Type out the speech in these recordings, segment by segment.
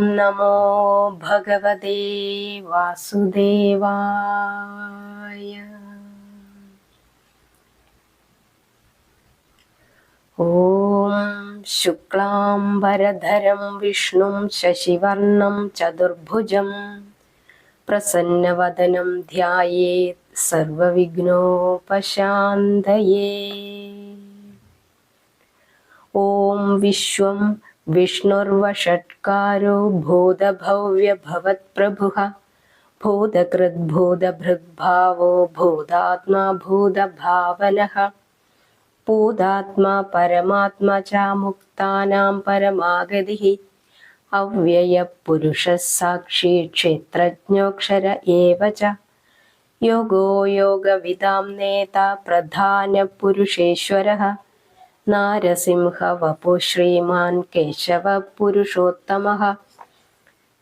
नमो भगवते वासुदेवाय। ॐ शुक्लाम्बरधरं विष्णुं शशिवर्णं चतुर्भुजं प्रसन्नवदनं ध्यायेत् सर्वविघ्नोपशान्तये। ॐ विश्वं विष्णुर्वषट्कारो भूतभव्यभवत्प्रभुः। भूतकृद्भूतभृग्भावो भूतात्मा भूतभावनः भूतात्मा परमात्मा च मुक्तानां परमागतिः। अव्ययपुरुषः साक्षी क्षेत्रज्ञोऽक्षर एव च। योगो योगविदां नेता प्रधानपुरुषेश्वरः। പ്രധാന പുരുഷേശ്വരഃ നാരസിംഹ വപു ശ്രീമാൻ കേശവ പുരുഷോത്തമഃ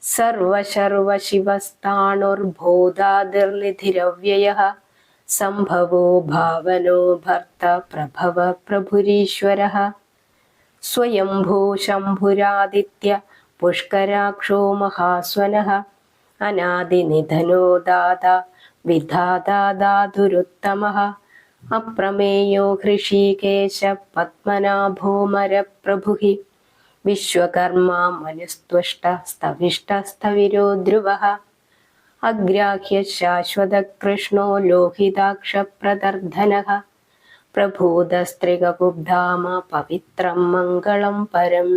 സർവശർവശിവസ്ഥാണുർഭൂതാതിർനിധിരവ്യയः സംഭവോ ഭാവനോ ഭർത്ത പ്രഭവ महास्वनः। സ്വയംഭൂ ശംഭുരാദിത്യ പുഷ്കരാക്ഷോ മഹാസ്വനഃ അപ്രമേയോ ഹൃഷീകേശ പത്മനാഭോമരപ്രഭുഃ വിശ്വകർമാ മനുസ്ത്വഷ്ട സ്തവിഷ്ടസ്ഥവിരോ ധ്രുവः. അഗ്രാഹ്യ ശാശ്വതകൃഷ്ണോ ലോഹിതാക്ഷപ്രദർധനः പ്രഭൂതസ്ത്രികുബ്ധാമ പവിത്രം മംഗളം പരം.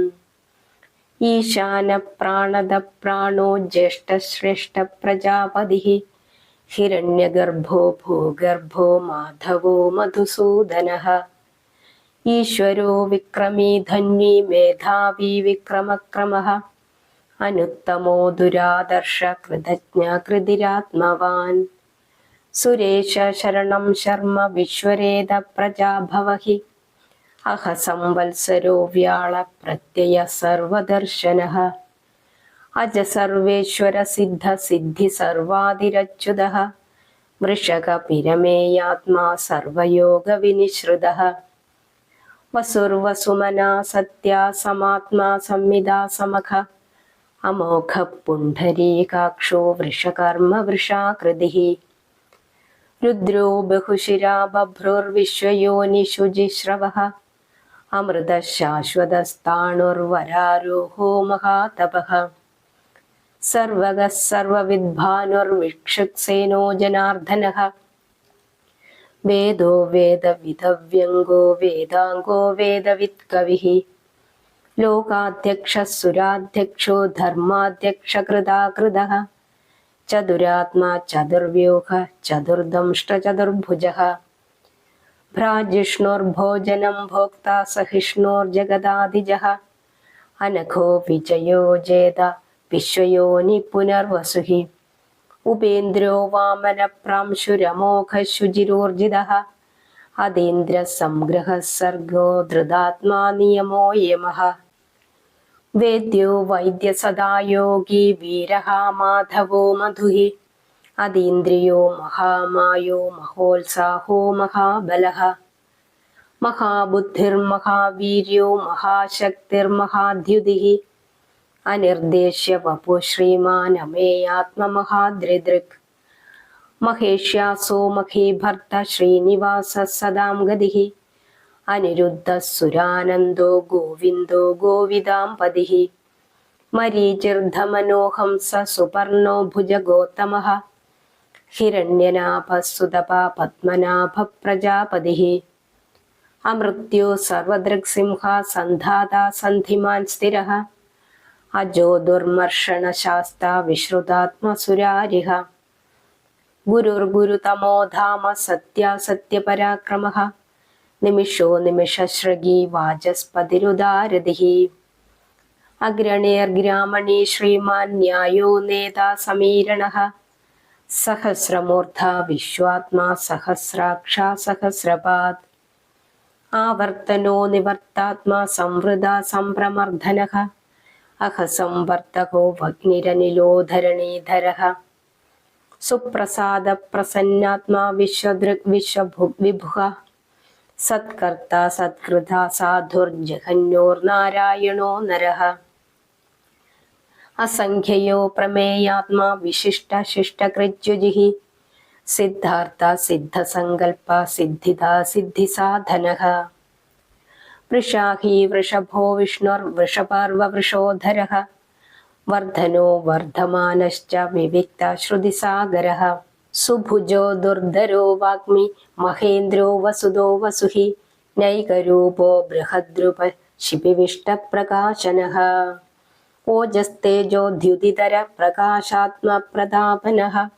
ഈശാന പ്രാണദ പ്രാണോ ജ്യേഷ്ഠശ്രേഷ്ഠ പ്രജാപതിः ഹിരണ്യഗർഭോ ഭൂഗർഭോ മാധവോ മധുസൂദനഃ. ഈശ്വരോ വിക്രമീ ധന്വി മേധാവി വിക്രമക്രമഃ. അനുത്തമോ ദുരാദർശ കൃതജ്ഞ കൃതിരാത്മവാൻ. शरणं പ്രജാഭവഹി അഹ സംവത്സരോ വ്യാള പ്രത്യയ സർവദർശനഃ. അജ സർവേശ്വര സിദ്ധ സിദ്ധി സർവാതിരച്യുത വൃഷക പിരമേയാത്മാ സർവയോഗ വിനിശ്രുതഃ വസുർവസുമന സത്യ സമാത്മാ സംവിദാ സമഖ. അമോഘ പുണ്ഡരീകാക്ഷോ വൃഷകർമ്മ വൃഷാകൃതി രുദ്രോ ബഹുശിരാ ബഭ്രുർവിശ്വയോനിഷുജിശ്രവः അമൃതശാശ്വതസ്ഥാണുർവരാരോഹോ മഹാതപः. सर्वगः सर्वविद्भानुर्विक्षुक्सेनो जनार्दनः। वेदो वेदविधव्यङ्गो वेदाङ्गो वेदवित्कविः। लोकाध्यक्षः धर्माध्यक्षकृदाकृदः। चतुरात्मा चतुर्व्यूहः चतुर्दंष्टचतुर्भुजः भ्राजिष्णोर्भोजनं भोक्ता सहिष्णोर्जगदाधिजः अनघो विजयो जेद വിശ്വയോനി പുനർവസുഹി. ഉപേന്ദ്രോ വാമന പ്രാംശുരമോഘ ശുചിരോർജിതഃ അതീന്ദ്ര സംഗ്രഹ സർഗോ ധൃതാത്മാ നിയമോ യമഃ. വേദ്യോ വൈദ്യ സദാ യോഗി വീരഃ മാധവോ മധുഹി. അതീന്ദ്രിയോ മഹാമായോ മഹോത്സാഹോ മഹാബലഃ. മഹാബുദ്ധിർമഹാവീര്യോ മഹാശക്തിർമഹാദ്യുതിഃ അനിർദ്ദേശ്യ വപു ശ്രീമാൻ അമേയാത്മമഹാദ്രിദൃക് മഹേഷ്യാസോ മഹീഭർത്ത ശ്രീനിവാസ സദാം ഗതി. അനിരുദ്ധ സുരാനന്ദോ ഗോവിന്ദോ ഗോവിദാംപതിഃ. മരീചിർധമനോഹംസ സുപർണോ ഭുജഗോത്തമഃ ഹിരണ്യനാഭസുതപ പത്മനാഭ പ്രജാപതി അമൃത്യോ സർവദൃക്സിംഹ സന്ധാതാ സന്ധിമാൻ സ്ഥിരഃ. അജോ ദുർമർഷണശാസ്ത വിശ്രുതാത്മസുരാരിഹ ഗുരുർഗുരുതമോ ധാമ സത്യാസത്യപരാക്രമഃ നിമിഷോ നിമിഷശ്രഗീ വാചസ്പതിരുദാരതിഃ അഗ്രണേർഗ്രാമണി ശ്രീമാൻ ന്യായോ നേതാ സമീരണഃ സഹസ്രമൂർധ വിശ്വാത്മാ സഹസ്രാക്ഷ സഹസ്രപാത് ആവർത്തനോ നിവർത്താത്മാ സംവൃത സംപ്രമർദ്ദനഃ अह संवर्तको भग्निरनिलो सुप्रसाद प्रसन्नात्मा विश्वदृक् विश्वभु विभुः। सत्कर्ता सत्कृता साधुर्जघन्योर्नारायणो नरः। असंख्ययो प्रमेयात्मा विशिष्ट विशिष्टशिष्टकृत्युजिः सिद्धार्थ सिद्धसङ्कल्प सिद्धिदा सिद्धिसाधनः। वृषाही वृषभो विष्णुर्वृषपर्ववृषोधरः। वर्धनो वर्धमानश्च विविक्तश्रुतिसागरः सुभुजो दुर्धरो वाग्मी, महेन्द्रो वसुदो वसुहि, नैकरूपो बृहद्रुप शिपिविष्टप्रकाशनः ओजस्तेजोद्युदितरप्रकाशात्मप्रतापनः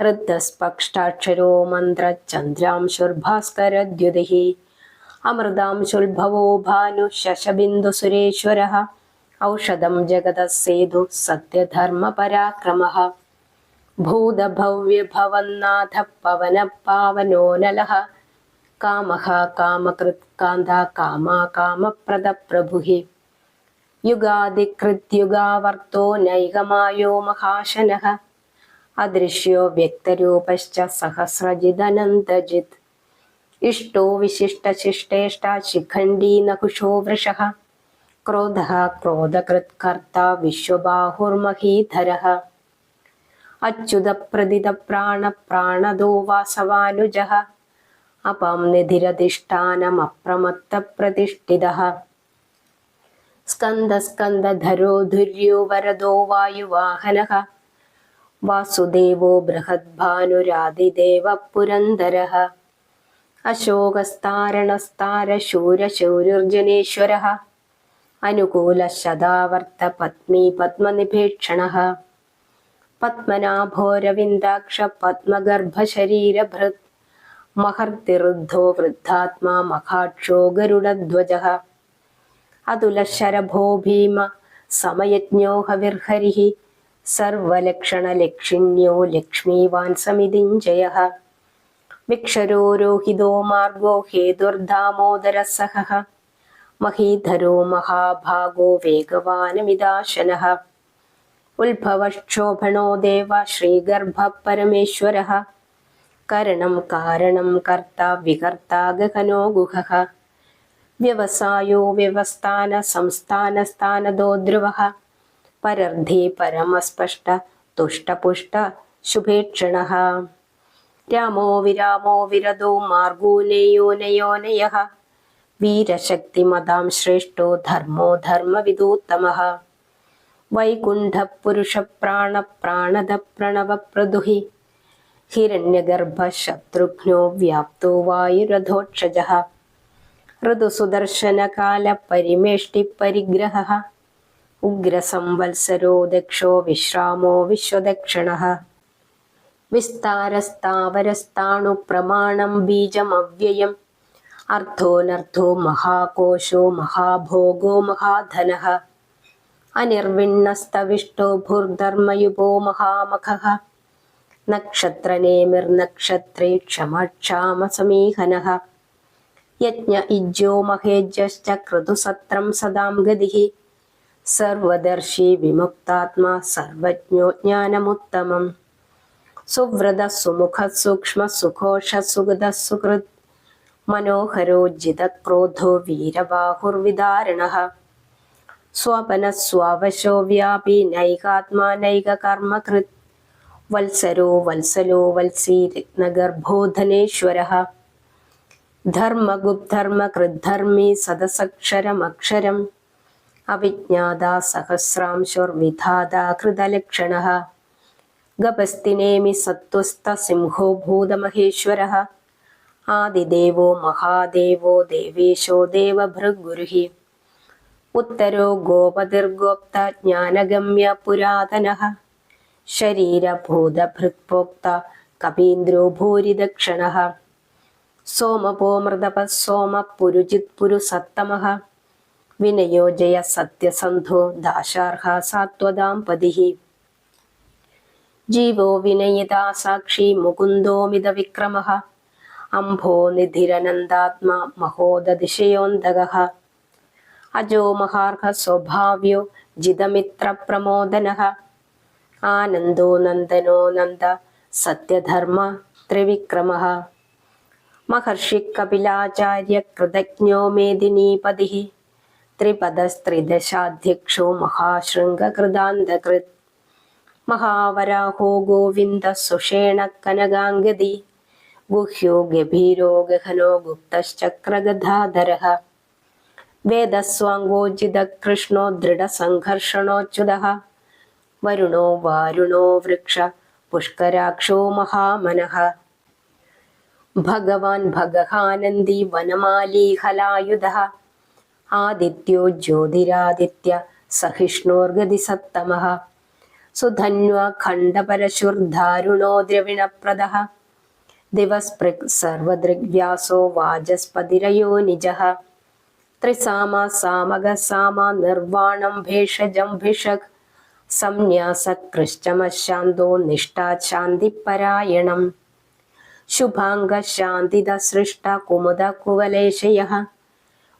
हृद्धस्पक्षाक्षरो मन्त्रचन्द्रांशुर्भास्करद्युतिः। ഓജസ്തേജോദ്യുതിതര ശുൽഭവോ ഭാനു ശശബിന്ദു സുരേശ്വര. ഔഷധം ജഗത സേതു സത്യധർമ്മപരാക്രമः. ഭൂതഭവ്യഭവന്നാഥ പവന പാവനോനല കാമഃ കാമകൃത് കാന്ത കാമ കാമപ്രദ പ്രഭുഹി യുഗാതികൃത്യുഗാവർത്തോ നൈകമായോ മഹാശന. അദൃശ്യോ വ്യക്തരൂപശ്ച സഹസ്രജിദനന്തജിത് ഇഷ്ടോ വിശിഷ്ടശിഷ്ടേഷ്ട ശിഖണ്ഡീ നകുശോ വൃഷഃ क्रोधः ക്രോധകൃത് विश्वबाहुर्महीधरः। വിശ്വബാഹുർമഹീധരः അച്യുതപ്രതിത പ്രാണ പ്രാണദോ വാസവാനുജഃ അപം നിധിരധിഷ്ഠാനമപ്രമത്ത പ്രതിഷ്ഠിതഃ സ്കന്ദസ്കന്ദധരോ ധുര്യോ വരദോ വായുവാഹനഃ വാസുദേവോ ബൃഹദ്ഭാനുരാതിദേവ പുരന്ദരः അശോകസ്താരണസ്താരശൂരശൗര്യുർജനേശ്വരः അനുകൂലശതാവർത്ത പത്മീ പത്മനിഭേക്ഷണः പത്മനാഭോരവിന്ദാക്ഷ പത്മഗർഭശരീരഭൃത് മഹർത്തിരുദ്ധോ വൃദ്ധാത്മാ മഖാക്ഷോ ഗരുഡധ്വജഃ അതുലശരഭോ विक्षरोरोहितो मार्गो हेतुर्धामोदरः सह महीधरो महाभागो वेगवानमिदाशनः। उल्भवक्षोभणो देव श्रीगर्भः परमेश्वरः करणं कारणं कर्ता विकर्ता गगनो गुहः। व्यवसायो व्यवस्थानसंस्थानस्थानदो ध्रुवः। परर्धि परमस्पष्ट, तुष्टपुष्ट, शुभेक्षणः। രാമോ വിരാമോ വിരതോ മാർഗൂനയോനയോനയഃ വീരശക്തിമതാം ശ്രേഷ്ഠോ ധർമ്മോ ധർമ്മവിദൂത്തമ വൈകുണ്ഠപുരുഷപ്രാണപ്രാണദപ്രണവപ്രദുഹി. പ്രണവപ്രദുഹി ഹിരണ്യഗർഭശത്രുഘ്നോ വ്യാപ്തോ വായുരഥോക്ഷജ. ഋതുസുദർശനകാലപരിമേഷ്ടിപരിഗ്രഹ ഉഗ്രസംവത്സരോ ദക്ഷോ വിശ്രാമോ വിശ്വദക്ഷണഃ. വിസ്താരസ്ഥാവരസ്ഥാണു പ്രമാണം ബീജമവ്യയം അർത്ഥോനർത്ഥോ മഹാകോശോ മഹാഭോഗോ മഹാധന. അനിർവിണ്ണസ്തവിഷ്ടോ ഭൂർധർമ്മയുപോ മഹാമഖ. നക്ഷത്രനേമിർനക്ഷത്രേ ക്ഷമക്ഷാമസമീഹനഃ. യജ്ഞ ഇജ്ജോ മഹേജ്യശ്ച ക്രതുസത്രം സദാം ഗതിഃ. സർവദർശി വിമുക്താത്മാ സർവജ്ഞോ ജ്ഞാനമുത്തമം. സുവ്രത സുമുഖ സൂക്ഷ്മ സുഘോഷ സുഗത സുഹൃത് മനോഹരോജ്ജിതക്രോധോ വീരബാഹുർവിദാരണഃ സ്വപന സ്വാവശോ വ്യാപി നൈകാത്മാ നൈകകർമ്മകൃത് വത്സരോ വത്സലോ വത്സീ രത്നഗർഭോധനേശ്വരഃ ധർമ്മഗുപ്ധർമ്മകൃദ്ധർമ്മി സദസക്ഷരമക്ഷരം അവിജ്ഞാതാ സഹസ്രാംശുർവിധാതാ കൃതലക്ഷണഃ ഗപസ്തിനേമി സത്വസ്ഥ സിംഹോ ഭൂതമഹേശ്വര. ആദിദേവോ മഹാദേവോ ദേവേശോ ദേവഭൃഗുരുഹി. ഉത്തരോ ഗോപതിർഗോപ്ത ജ്ഞാനഗമ്യ പുരാതന. ശരീരഭൂതഭൃക്പോക്ത കപീന്ദ്രോ ഭൂരിദക്ഷണഃ. സോമപോ മൃതപ സോമ പുരുജിത് പുരു സത്തമ വിനയോജയ സത്യസന്ധോ ദാശാർഹ സാത്വതാം പതിഃ ജീവോ വിനയിതാ സാക്ഷി മുകുന്ദോമിത വിക്രമ അംഭോ നിധിരനന്ദാത്മാ മഹോദതിശയോന്തകഃ. അജോ മഹാർഹ സ്വഭാവ്യോ ജിതമിത്ര പ്രമോദന ആനന്ദോ നന്ദനോ നന്ദ സത്യധർമ്മ ത്രിവിക്രമ. മഹർഷി കപിലാചാര്യ കൃതജ്ഞോ മേദിനീപതി. ത്രിപദസ്ത്രിദശാധ്യക്ഷോ മഹാശൃംഗകൃതാന്തകൃത്. മഹാവരാഹോ ഗോവിന്ദ സുഷേണ കനകാംഗതി. ഗുഹ്യോ ഗഭീരോ ഗഹനോ ഗുപ്തശ്ചക്രഗധാധര വേദസ്വാങ്കോജിത കൃഷ്ണോ ദൃഢസംഘർഷണോച്യുത. വരുണോ വാരുണോ വൃക്ഷ പുഷ്കരാക്ഷോ മഹാമനഃ. ഭഗവാൻ ഭഗഹാനന്ദി വനമാലീഹലായുധ. ആദിത്യോ ജ്യോതിരാദിത്യ സഹിഷ്ണോർഗതി സത്തമഃ സുധന്വ ഖണ്ഡപരശുർധാരുണോ ദ്രവിണപ്രദ? ദിവസ്പൃക് സർവദൃഗ്വ്യാസോ വാചസ്പതിരയോ നിജ? ത്രിസാമ സാമക സാമ നിർവാണം ഭേഷജം ഭിഷക്? സംന്യാസകൃശ്ചമശാന്തോ നിഷ്ഠാശാന്തിപരായണം ശുഭാംഗശാന്തിദ സൃഷ്ട കുമുദ കുവലേശയ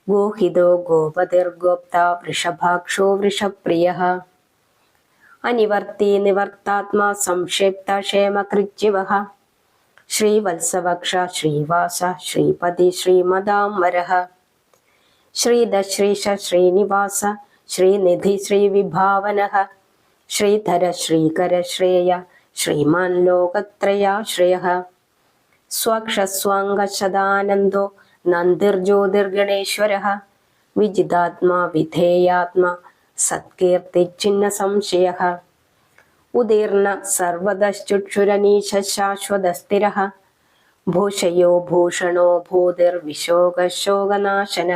ഗോഹിതോ ഗോപതിർഗോപ്ത വൃഷഭാക്ഷോ വൃഷപ്രിയ? അനിവർത്തി നിവർത്താത്മാ സംക്ഷിപ്ത ക്ഷേമകൃജ്യവ ശ്രീവത്സവക്ഷ ശ്രീവാസ ശ്രീപതി ശ്രീമദാംബര ശ്രീദശ്രീശ ശ്രീനിവാസ ശ്രീനിധി ശ്രീവിഭാവന ശ്രീധര ശ്രീകര ശ്രേയ ശ്രീമാൻ ലോകത്രയാശ്രയ സ്വക്ഷസ്വാംഗശദാനന്ദോ നന്ദിർജ്യോതിർഗണേശ്വര വിജിതാത്മാ വിധേയാത്മാ സത്കീർത്തിച്ചിന്ന സംശയ ഉദീർണ സർവതശ്ചുക്ഷുരനീശ ശാശ്വതസ്ഥിര ഭൂഷയോ ഭൂഷണോ ഭൂതിർവിശോകശോകനാശന.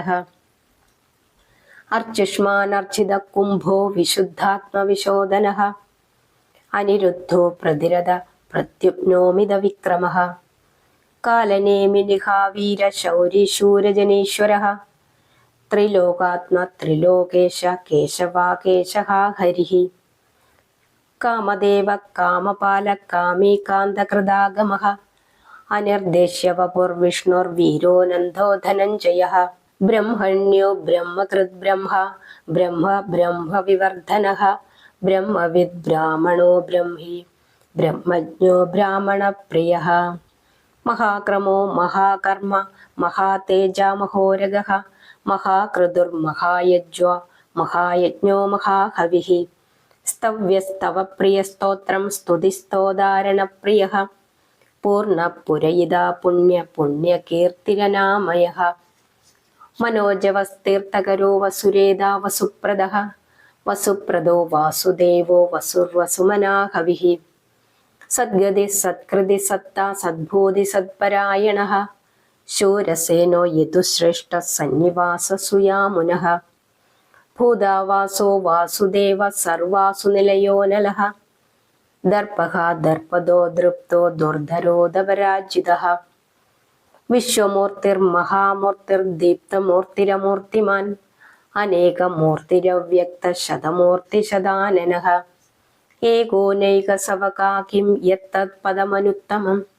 അർച്ചുഷ്മാനർച്ചിത കുംഭോ വിശുദ്ധാത്മവിശോധന. അനിരുദ്ധോ പ്രതിരഥ പ്രത്യുപ്നോമിത വിക്രമ കാലനേമിനിഹാവീര ശൗരിശൂരജനീശ്വര ത്രിലോകാത്മ ത്രിലോകേശ കേശവാകേശ ഹരി കാമദേവ കാമപാല കാമീകാന്തകൃതാഗമ അനിർദ്ദേശ്യ വപുർവിഷ്ണുർവീരോ നന്ദോ ധനഞ്ജയ ബ്രഹ്മണ്യോ ബ്രഹ്മകൃത് ബ്രഹ്മ ബ്രഹ്മ ബ്രഹ്മ വിവർധന ബ്രഹ്മവിദ് ബ്രാഹ്മണോ ബ്രഹ്മി ബ്രഹ്മജ്ഞോ ബ്രാഹ്മണപ്രിയ മഹാക്രമോ മഹായജ്വ മഹായജ്ഞോ മഹാഹവി സ്തവ്യസ്തവ പ്രിയസ്തോത്രം സ്തുതിസ്തോദാരണപ്രിയ. പൂർണപുരയിതാ പുണ്യ പുണ്യകീർത്തിരനാമയ മനോജവസ്തീർത്ഥകരോ വസുരേതാ വസുപ്രദ. വസുപ്രദോ വാസുദേവോ വസുർവസുമനാഹവി സദ്ഗതി സത്കൃതി സത്ത സദ്ഭൂതി സത്പരായണ. ശൂരസേനോ യദുശ്രേഷ്ഠ സന്നിവാസ സുയാമുന ഭൂതാവാസോ വാസുദേവ സർവാസു നിലയോ നല ദർപ്പ ദർപ്പദോ ദൃപ്തോ ദുർധരോധപരാജിത വിശ്വമൂർത്തിർമഹാമൂർത്തിർദീപ്തമൂർത്തിരമൂർത്തിമാൻ അനേകമൂർത്തിരവ്യക്ത ശതമൂർത്തിശതാനന ഏകോനൈകസവകാകിം യത്തത് പദമനുത്തമം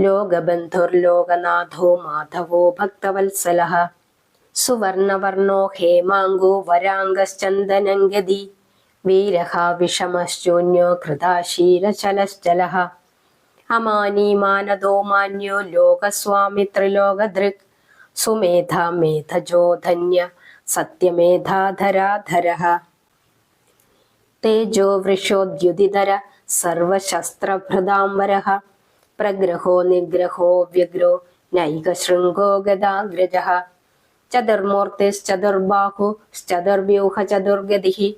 ലോകബന്ധുർലോകനാഥോ മാധവോ ഭക്തവത്സല. സുവർണവർണോ ഹേമാങ്കോ വരാംഗശ്ചന്ദനംഗതി. വീരഹ വിഷമശൂന്യോ കൃതാശീലചലശ്ചല അമാനീമാനദോ മാന്യോ ലോകസ്വാമി ത്രിലോകദൃക്. സുമേധ മേധജോ ധന്യ സത്യമേധാധരാധര. തേജോ വൃഷോദ്യുതിധര സർവശസ്ത്രഭൃതാംബര. പ്രഗ്രഹോ നിഗ്രഹോ വ്യഗ്രോ നൈകശൃംഗോ ഗദാഗ്രജ ചതുർമൂർത്തിശ്ചതുർബാഹുശ്ചതുർവ്യൂഹ ചതുർഗതി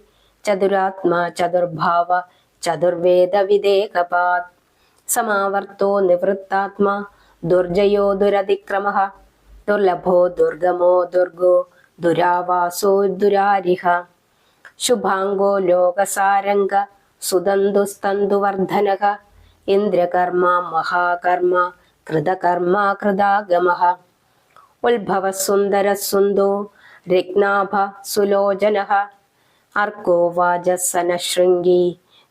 ചതുരാത്മാ ചതുർഭാവ ചതുർവേദവിദേകപാത് സമാവർത്തോ നിവൃത്താത്മാ ദുർജയോ ദുരതിക്രമ ദുർലഭോ ദുർഗമോ ദുർഗോ ദുരാവാസോ ദുരാരിഹ ശുഭാംഗോ ലോകസാരംഗ സുതന്തുസ്തന്തുവർദ്ധനക ഇന്ദ്രകർമ്മ മഹാകർമ്മ കൃതകർമ്മ കൃതാഗമ ഉത്ഭവ സുന്ദര സുന്ദോ രഗ്നാഭ സുലോചന അർക്കോ വാജസനശൃംഗി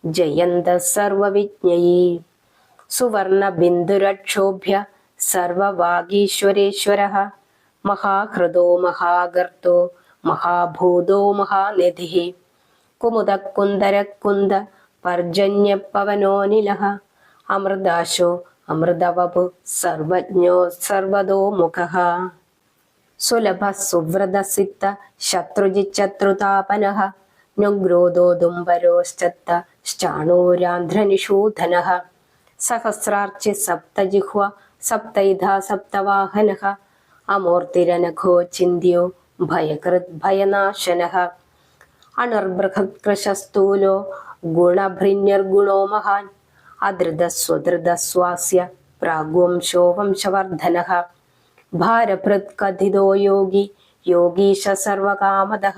ജയന്ത സർവവിജ്ഞയി സുവർണ ബിന്ദുരക്ഷോഭ്യ സർവവാഗീശ്വരേശ്വര മഹാഹൃദോ മഹാഗർത്തോ മഹാഭൂതോ മഹാനിധി. കുമുദക്കുന്ദരക്കുന്ദ പർജന്യപവനോനില അമൃതാശോ അമൃതവപു സർവജ്ഞോ സർവതോ മുഖ. സുലഭ സുവ്രതസിത്ത ശത്രുജിച്ചത്രുതാപനഃ നുഗ്രോധോ ദുംബരോശ്ചത്ത ശ്ചാണൂരാന്ധ്രനിഷൂധനഃ സഹസ്രാർച്ചി സപ്തജിഹ്വ സപ്തൈധാ സപ്തവാഹനഃ. അമൂർത്തിരനഘോ ചിന്യോ ഭയകൃത് ഭയനാശനഃ. അണർബൃഹത്കൃശസ്തൂലോ ഗുണഭൃന്യർഗുണോ മഹാൻ. അധൃതസ്വധൃതസ്വാസ്യ പ്രാഗ്വംശോ വംശവർദ്ധനഃ ഭാരഭൃത് കഥിതോ യോഗി യോഗീശ സർവകാമദഃ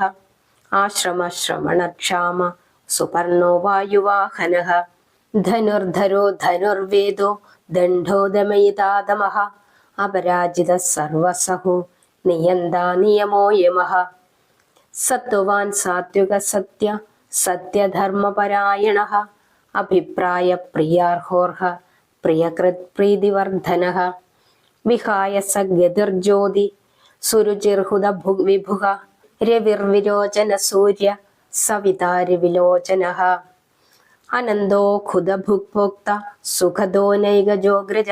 ആശ്രമശ്രമണക്ഷാമ സുപർണോ വായുവാഹന. ധനുർധരോ ധനുർവേദോ ദണ്ഡോ അപരാജിത സർവസഹോ നിയന്താ നിയമോ യമ. സത്വവാൻ സാത്വിക സത്യ സത്യധർമ്മപരായണ. അഭിപ്രായ പ്രിയാർഹോർഹ പ്രിയകൃത് പ്രീതിവർദ്ധന വിഹായ ഗതിർജ്യോതി സുരുചിർഹുത വിഭുഹ രവിർവിരോചന സൂര്യ സവിതാരവിലോചന അനന്തോ ഖുദഭുക്ഭോക്ത സുഖദോ നൈകജോഗ്രജ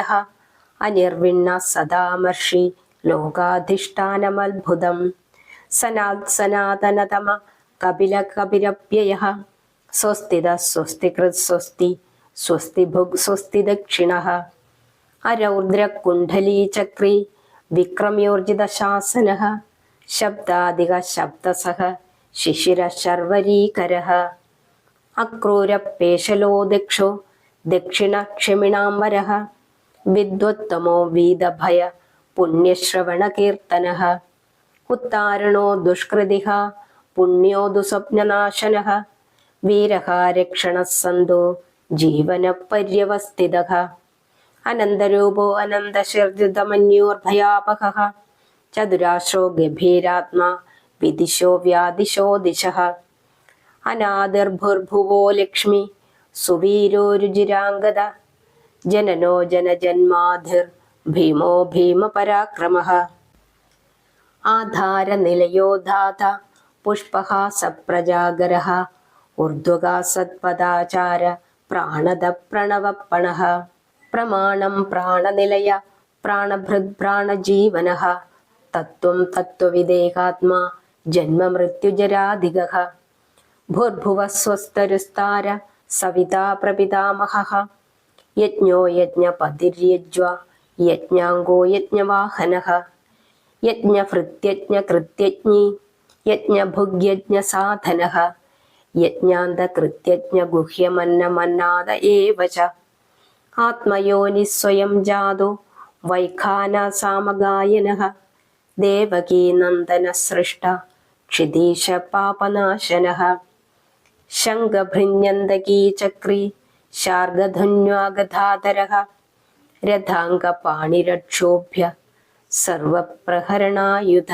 അനിർവിണ്ണ സദാമർഷി ലോകാധിഷ്ഠാനമത്ഭുതം സനാത് സനാതനതമ കപില കപിരപ്യയ स्वस्तिदा स्वस्तिकृत स्वस्ति स्वस्तिभुग् स्वस्तिदक्षिणः अरौद्रकुण्डलीचक्री विक्रम्योर्जितशासनः शब्दादिकः शब्दसः अक्रूर पेशलो दक्षो दक्षिणक्षिमिणाम्बरः, विद्वत्तमो वीदभय पुण्यश्रवणकीर्तनः। उत्तारणो दुष्कृतिः पुण्यो दुस्वप्ननाशनः പുണ്യശ്രവണകീർത്തന ഉത്താരണോ ദുഷ്കൃതിഹ പുണ്യോ ദുസ്വപ്നനാശന വീരഹ രക്ഷണ സന്തോ ജീവന പര്യവസ്ഥിത അനന്തരൂപോ അനന്തശിർജിതമന്യോർഭയാപക ചതുരാശ്രോ ഗഭീരാത്മാ വിദിശോ വ്യാദിശോ ദിശ. അനാദിർഭുർഭുവോ ലക്ഷ്മി സുവീരോരുചിരാംഗത ജനനോ ജനജന്മാധിർ ഭീമോ ഭീമപരാക്രമ. ആധാരനിലയോ ധാത പുഷ്പഹാസപ്രജാഗര ഊർധ്വകാസത്പദാചാര പ്രാണദ പ്രണവപ്പണ പ്രമാണം പ്രാണനിലയ പ്രാണഭൃത് പ്രാണജീവന തത്വം തത്വവിദേഹാത്മാ ജന്മമൃത്യുജരാധിക. ഭൂർഭുവ സ്വസ്തരുസ്താര സവിതാ പ്രപിതാമഹ. യജ്ഞോ യജ്ഞപതിര്യജ്വ യജ്ഞാംഗോ യജ്ഞവാഹന. യജ്ഞഭൃത്യജ്ഞകൃത്യജ്ഞി യജ്ഞഭുഗ്യജ്ഞസാധന യജ്ഞാന്തകൃത്യജ്ഞഗുഹ്യമന്നമന്നാദ ഏവ ഏവച. ആത്മയോനി സ്വയം ജാതോ വൈഖാന സാമഗായന. ദേവകീ നന്ദന സൃഷ്ട ക്ഷിതീശ പാപനാശന. ശംഖഭൃന്യന്തകീ ചക്രീ ശാർഗധന്വാഗധാധര രഥാംഗപാണിരക്ഷോഭ്യ സർവപ്രഹരണായുധ.